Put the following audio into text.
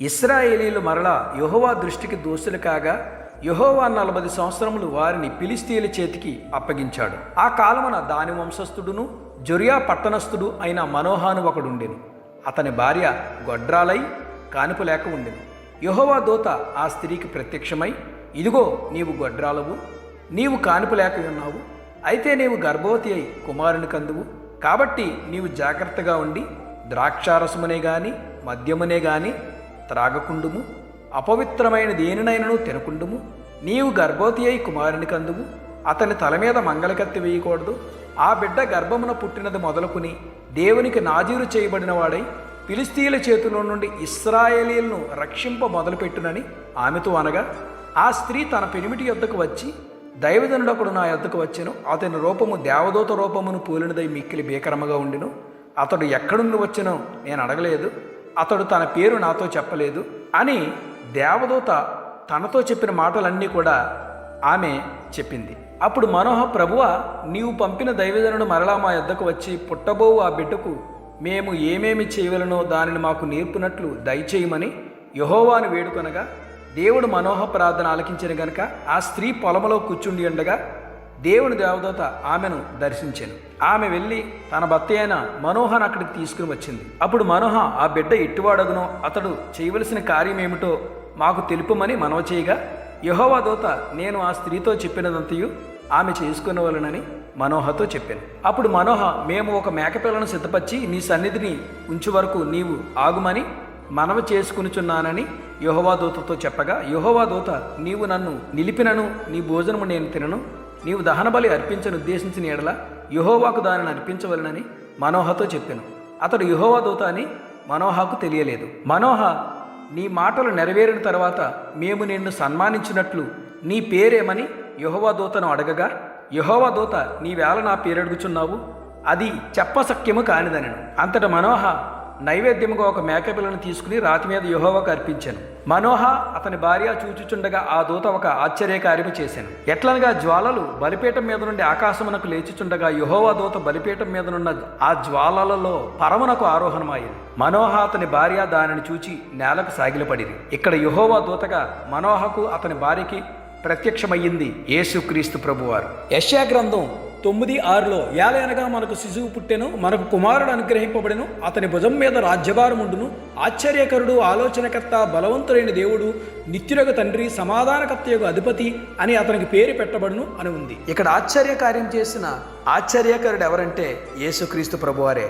ఇస్రాయేలీలు మరల యెహోవా దృష్టికి దోషులు కాగా యెహోవా నలభై సంవత్సరములు వారిని పిలిస్తీల చేతికి అప్పగించాడు. ఆ కాలమున దాని వంశస్థుడును జొరియా పట్టణస్థుడు అయిన మనోహాను ఒకడుండెను. అతని భార్య గొడ్రాలై కానుపు లేక ఉండెను. యెహోవా దూత ఆ స్త్రీకి ప్రత్యక్షమై ఇదిగో నీవు గొడ్రాలవు నీవు కానుపు లేక ఉన్నావు అయితే నీవు గర్భవతి అయి కుమారుని కందువు కాబట్టి నీవు జాగ్రత్తగా ఉండి ద్రాక్షారసమునే గాని మద్యమునే గాని త్రాగకుండుము అపవిత్రమైన దేనినైనను తినకుండుము నీవు గర్భవతి అయి కుమారుని కందుము అతని తల మీద మంగళకత్తి వేయకూడదు ఆ బిడ్డ గర్భమున పుట్టినది మొదలుకుని దేవునికి నాజీరు చేయబడిన వాడై ఫిలిస్తీన్ల చేతిలో నుండి ఇస్రాయేలీలను రక్షింప మొదలుపెట్టునని ఆమెతో అనగా ఆ స్త్రీ తన పెనిమిటి యొద్దకు వచ్చి దైవజనుడొకడు నా యొద్దకు వచ్చెను అతని రూపము దేవదూత రూపమును పోలినదై మిక్కిలి భీకరముగా ఉండిను అతడు ఎక్కడుండి వచ్చెనో నేను అడగలేదు అతడు తన పేరు నాతో చెప్పలేదు అని దేవదూత తనతో చెప్పిన మాటలన్నీ కూడా ఆమె చెప్పింది. అప్పుడు మనోహ ప్రభువ నీవు పంపిన దైవజనుడు మరలా మా యొద్దకు వచ్చి పుట్టబోవు ఆ బిడ్డకు మేము ఏమేమి చేయవలనో దానిని మాకు నేర్పునట్లు దయచేయమని యహోవాను వేడుకొనగా దేవుడు మనోహ ప్రార్థన ఆలకించిన గనుక ఆ స్త్రీ పొలములో కూర్చుండి ఉండగా దేవుని దేవదూత ఆమెను దర్శించాను. ఆమె వెళ్ళి తన భర్త అయిన మనోహన్ అక్కడికి తీసుకుని వచ్చింది. అప్పుడు మనోహ ఆ బిడ్డ ఎట్టువాడగునో అతడు చేయవలసిన కార్యం ఏమిటో మాకు తెలుపమని మనవ చేయగా యహోవా దూత నేను ఆ స్త్రీతో చెప్పినదంతయు ఆమె చేసుకునేవాళ్ళనని మనోహతో చెప్పాను. అప్పుడు మనోహ మేము ఒక మేకపిల్లను సిద్ధపరిచి నీ సన్నిధిని ఉంచు వరకు నీవు ఆగుమని మనవ చేసుకునిచున్నానని యహోవా దూతతో చెప్పగా యహోవా దూత నీవు నన్ను నిలిపినను నీ భోజనము నేను తినను నీవు దహనబలి అర్పించను ఉద్దేశించిన ఎడల యుహోవాకు దానిని అర్పించవలనని మనోహతో చెప్పాను. అతడు యుహోవా దూత అని మనోహకు తెలియలేదు. మనోహ నీ మాటలు నెరవేరిన తర్వాత మేము నిన్ను సన్మానించినట్లు నీ పేరేమని యహోవా దూతను అడగగా యహోవా దూత నీ వేళ నా పేరు అడుగుచున్నావు అది చెప్పసక్యము కానిదనను. అంతట మనోహ నైవేద్యముగా ఒక మేకపిల్లను తీసుకుని రాతి మీద యుహోవకు అర్పించాను. మనోహ అతని భార్య చూచుచుండగా ఆ దూత ఒక ఆశ్చర్యకార్యము చేశాను ఎట్లనగా జ్వాలలు బలిపీఠం మీద నుండి ఆకాశమునకు లేచుచుండగా యహోవా దూత బలిపీఠం మీద నున్న ఆ జ్వాలలలో పరమునకు ఆరోహణమాయింది మనోహ అతని భార్య దానిని చూచి నేలకు సాగిలపడిరి. ఇక్కడ యహోవా దూతగా మనోహకు అతని భార్యకి ప్రత్యక్షమయ్యింది యేసుక్రీస్తు ప్రభువారు. యశ్యా గ్రంథం తొమ్మిది ఆరులో ఏలయనగా మనకు శిశువు పుట్టెను మనకు కుమారుడు అనుగ్రహింపబడెను అతని భుజం మీద రాజ్యభారం ఉండును. ఆశ్చర్యకరుడు ఆలోచనకర్త బలవంతుడైన దేవుడు నిత్యురగ తండ్రి సమాధానకర్త యొక్క అధిపతి అని అతనికి పేరు పెట్టబడును అని ఉంది. ఇక్కడ ఆశ్చర్యకార్యం చేసిన ఆశ్చర్యకరుడు ఎవరంటే యేసుక్రీస్తు ప్రభువారే.